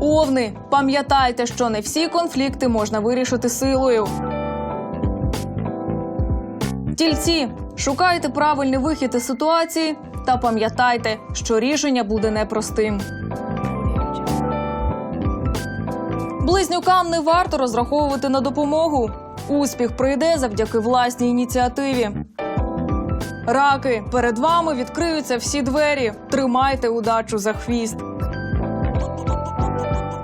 Овни, пам'ятайте, що не всі конфлікти можна вирішити силою. Тільці, шукайте правильний вихід із ситуації та пам'ятайте, що рішення буде непростим. Близнюкам не варто розраховувати на допомогу. Успіх прийде завдяки власній ініціативі. Раки, перед вами відкриються всі двері. Тримайте удачу за хвіст.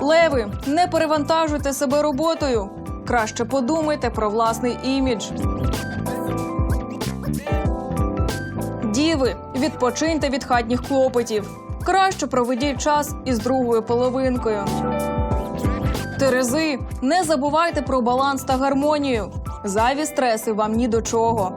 Леви, не перевантажуйте себе роботою. Краще подумайте про власний імідж. Діви, відпочиньте від хатніх клопотів. Краще проведіть час із другою половинкою. Терези, не забувайте про баланс та гармонію. Зайві стреси вам ні до чого.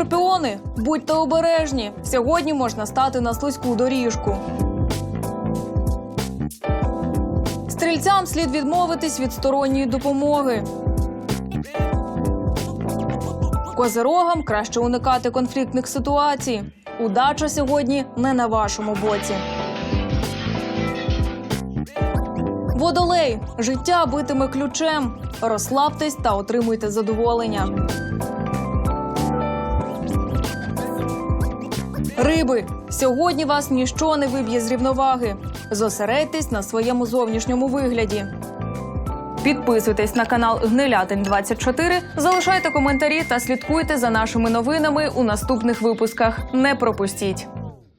Скорпіони, будьте обережні. Сьогодні можна стати на слизьку доріжку. Стрільцям слід відмовитись від сторонньої допомоги. Козирогам краще уникати конфліктних ситуацій. Удача сьогодні не на вашому боці. Водолей, життя битиме ключем. Розслабтесь та отримуйте задоволення. Риби, сьогодні вас ніщо не виб'є з рівноваги. Зосередьтесь на своєму зовнішньому вигляді. Підписуйтесь на канал Гнилятин 24 залишайте коментарі та слідкуйте за нашими новинами у наступних випусках. Не пропустіть.